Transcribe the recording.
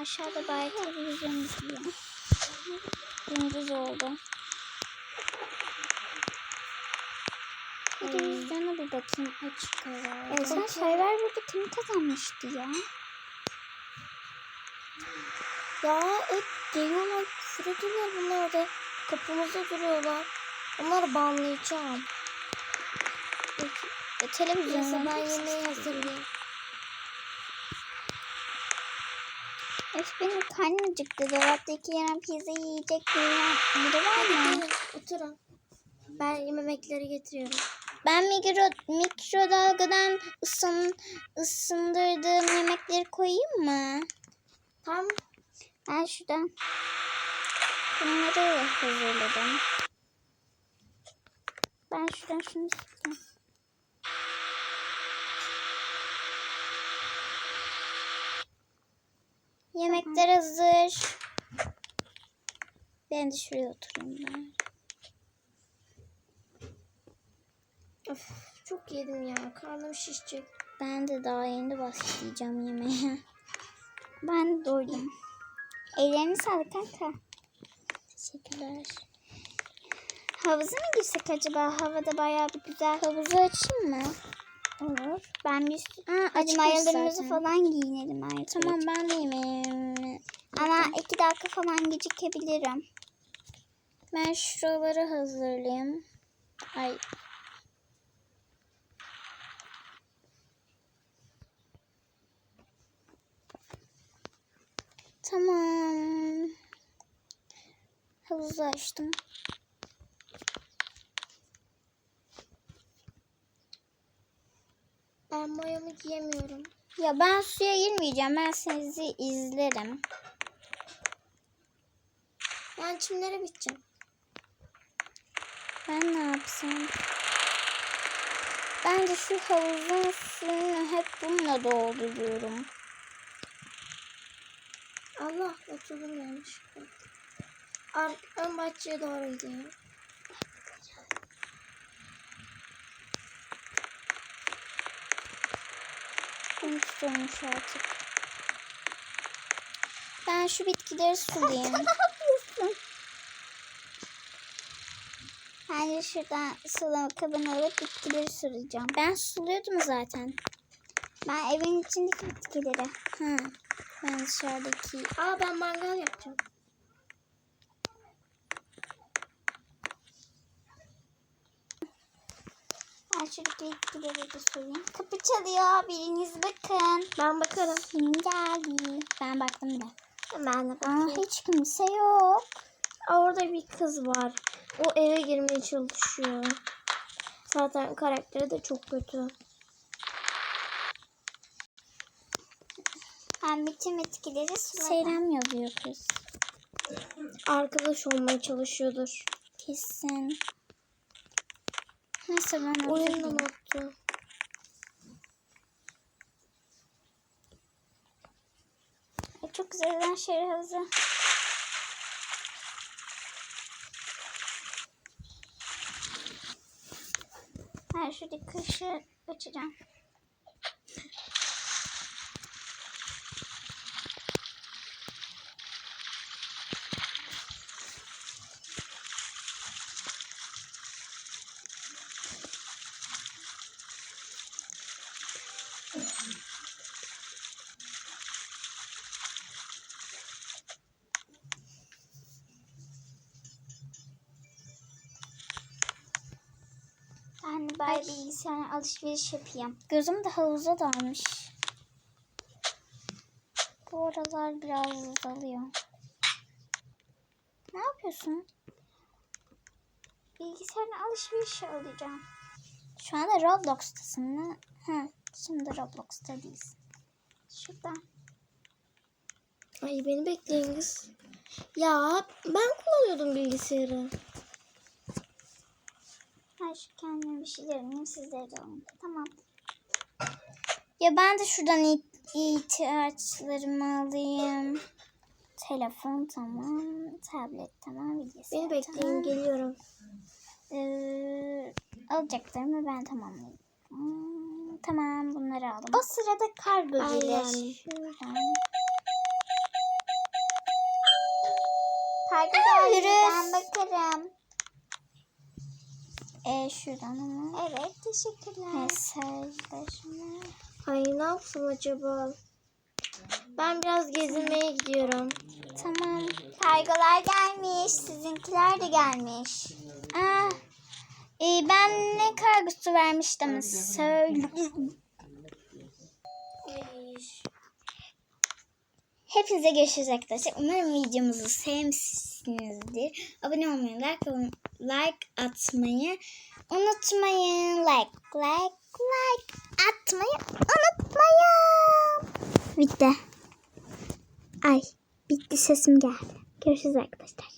aşağıda bayağı televizyon izliyor. Gündüz oldu. Televizyona bir bakayım açık herhalde. E, sen Survivor'da kim kazanmıştı ya? Ya hep geliyorlar küfür ediyorlar bunlar da. Kapımızda duruyorlar. Onları banlayacağım. E, televizyona ben yemeği hazırlayayım. Öf benim karnım acıktı. Dolaptaki yenen pizza yiyecek bir biri var mı? Oturun. Ben yemekleri getiriyorum. Ben mikro, mikrodalgadan ısın, ısındırdığım yemekleri koyayım mı? Tamam. Ben şuradan bunları hazırladım. Ben şuradan şunu sıktım. Yemekler hazır. Ben de şuraya oturayım ben. Of, çok yedim ya. Karnım şişecek. Ben de daha yeni başlayacağım yemeğe. Ben doydum. Ellerine sağlık kanka. Teşekkürler. Havuza mı girsek acaba? Havada bayağı bir güzel. Havuzu açayım mı? Olur. Ben bir Ha, Hadi zaten. falan giyinelim artık. Tamam ben de yemeğimi. Ama iki dakika falan gecikebilirim. Ben şuraları hazırlayayım. Ay. Tamam. Havuzu açtım. Ben mayomu giyemiyorum. Ya ben suya girmeyeceğim. Ben sizi izlerim. Ben çimlere biteceğim. Ben ne yapsam? Ben de şu havuzun suyunu hep bununla dolduruyorum. Allah oturdum yanlışlıkla. Ön bahçeye doğru gidiyorum. Bunu tutulmuş artık. Ben şu bitkileri sulayayım. ne yapıyorsun? Ben de şuradan sulama kabını alıp bitkileri sulayacağım. Ben suluyordum zaten. Ben evin içindeki bitkileri. Ha. Ben dışarıdaki Aa ben mangal yapacağım. Ben şuradaki bitkileri de sulayayım. Kapı çalıyor. Biriniz bakın. Ben bakarım. Kim geldi? Ben baktım bile. Ben de Aa, bakayım. hiç kimse yok. Aa, orada bir kız var. O eve girmeye çalışıyor. Zaten karakteri de çok kötü. Ben bütün bitkileri suladım. Selam yazıyor kız. Arkadaş olmaya çalışıyordur. Kesin. Neyse ben oturayım. attı. Ay, Çok güzel lan şehir havuzu. Ben şuradaki kaşı açacağım. Ben de bari bilgisayara alışveriş yapayım. Gözüm de havuza dalmış. Bu aralar biraz azalıyor. Ne yapıyorsun? Bilgisayarına alışveriş alacağım. Şu anda Roblox'tasın mı? Ha, şimdi Roblox'ta değilsin. Şuradan. Ay beni bekleyin kız. Ya ben kullanıyordum bilgisayarı. Şu kendime bir şeyler alayım. Sizlere de alayım. Tamam. Ya ben de şuradan ihtiyaçlarımı alayım. Telefon tamam. Tablet tamam. Bilgisayar Beni bekleyin tamam. geliyorum. Ee, alacaklarımı ben tamamlayayım. Hmm, tamam bunları aldım. O sırada kargo gelir. Geldi. virüs. Ben bakarım. E şuradan ama. Evet teşekkürler. Mesajlaşma. Ay ne yapsam acaba? Ben biraz gezinmeye gidiyorum. Tamam. Kargalar gelmiş. Sizinkiler de gelmiş. Aa, e, ben ne kargosu vermiştim? Söyle. Hepinize görüşürüz arkadaşlar. Umarım videomuzu sevmişsinizdir. Abone olmayı, like, like atmayı unutmayın. Like, like, like atmayı unutmayın. Bitti. Ay, bitti sesim geldi. Görüşürüz arkadaşlar.